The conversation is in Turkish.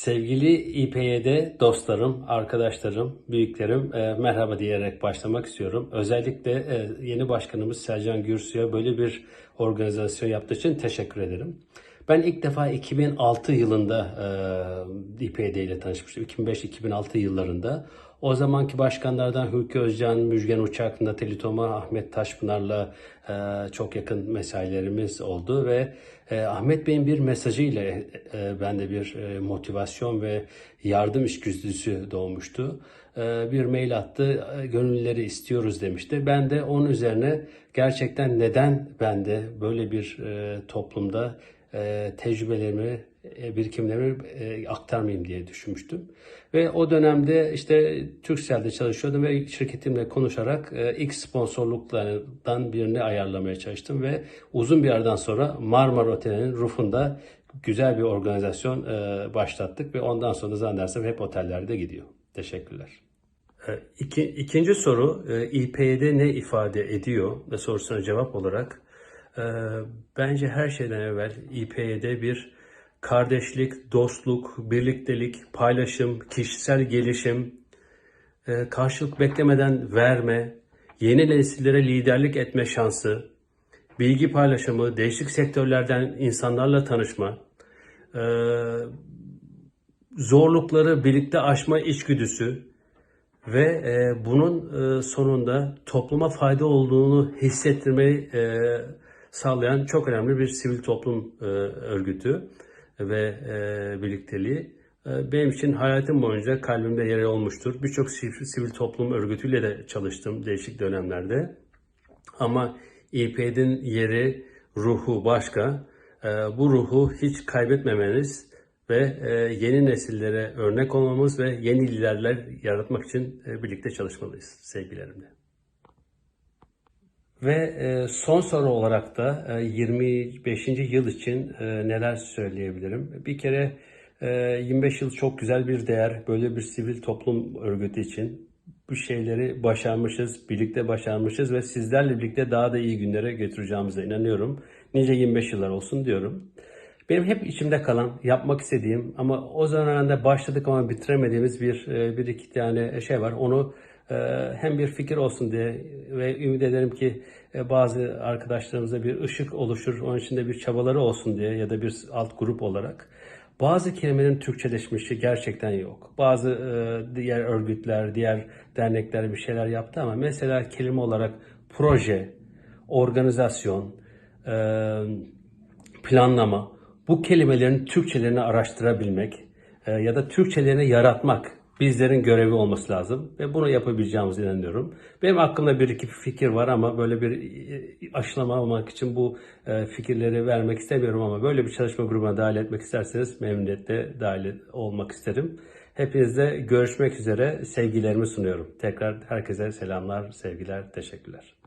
Sevgili İPYD dostlarım, arkadaşlarım, büyüklerim e, merhaba diyerek başlamak istiyorum. Özellikle e, yeni başkanımız Selcan Gürsü'ye böyle bir organizasyon yaptığı için teşekkür ederim. Ben ilk defa 2006 yılında e, İPYD ile tanışmıştım. 2005-2006 yıllarında. O zamanki başkanlardan Hülki Özcan, Müjgan Uçak, Natali Toma, Ahmet Taşpınar'la e, çok yakın mesailerimiz oldu ve e, Ahmet Bey'in bir mesajıyla e, bende bir e, motivasyon ve yardım işgüdüsü doğmuştu. E, bir mail attı, e, gönüllüleri istiyoruz demişti. Ben de onun üzerine gerçekten neden ben de böyle bir e, toplumda e, tecrübelerimi, e, birikimlerimi e, aktarmayayım diye düşünmüştüm. Ve o dönemde işte Turkcell'de çalışıyordum ve şirketimle konuşarak e, ilk sponsorluklardan birini ayarlamaya çalıştım ve uzun bir aradan sonra Marmara Oteli'nin rufunda güzel bir organizasyon e, başlattık ve ondan sonra zannedersem hep otellerde gidiyor. Teşekkürler. E, İki, ikinci soru, e, İP'de ne ifade ediyor ve sorusuna cevap olarak bence her şeyden evvel İP'de bir kardeşlik, dostluk, birliktelik, paylaşım, kişisel gelişim, e, karşılık beklemeden verme, yeni nesillere liderlik etme şansı, bilgi paylaşımı, değişik sektörlerden insanlarla tanışma, e, zorlukları birlikte aşma içgüdüsü ve e, bunun sonunda topluma fayda olduğunu hissettirmeyi sağlayan çok önemli bir sivil toplum e, örgütü ve e, birlikteliği. E, benim için hayatım boyunca kalbimde yeri olmuştur. Birçok sivil, toplum örgütüyle de çalıştım değişik dönemlerde. Ama İP'nin yeri, ruhu başka. E, bu ruhu hiç kaybetmemeniz ve e, yeni nesillere örnek olmamız ve yeni liderler yaratmak için e, birlikte çalışmalıyız sevgilerimle. Ve e, son soru olarak da e, 25. yıl için e, neler söyleyebilirim? Bir kere e, 25 yıl çok güzel bir değer. Böyle bir sivil toplum örgütü için bu şeyleri başarmışız, birlikte başarmışız ve sizlerle birlikte daha da iyi günlere götüreceğimize inanıyorum. Nice 25 yıllar olsun diyorum. Benim hep içimde kalan, yapmak istediğim ama o zamanda başladık ama bitiremediğimiz bir, e, bir iki tane şey var. Onu e, hem bir fikir olsun diye ve ümit ederim ki e, bazı arkadaşlarımıza bir ışık oluşur, onun içinde bir çabaları olsun diye ya da bir alt grup olarak. Bazı kelimelerin Türkçeleşmişi gerçekten yok. Bazı diğer örgütler, diğer dernekler bir şeyler yaptı ama mesela kelime olarak proje, organizasyon, planlama, bu kelimelerin Türkçelerini araştırabilmek e, ya da Türkçelerini yaratmak bizlerin görevi olması lazım ve bunu yapabileceğimize inanıyorum. Benim aklımda bir iki fikir var ama böyle bir e, aşılama olmak için bu e, fikirleri vermek istemiyorum ama böyle bir çalışma grubuna dahil etmek isterseniz memnuniyetle dahil olmak isterim. Hepinizle görüşmek üzere sevgilerimi sunuyorum. Tekrar herkese selamlar, sevgiler, teşekkürler.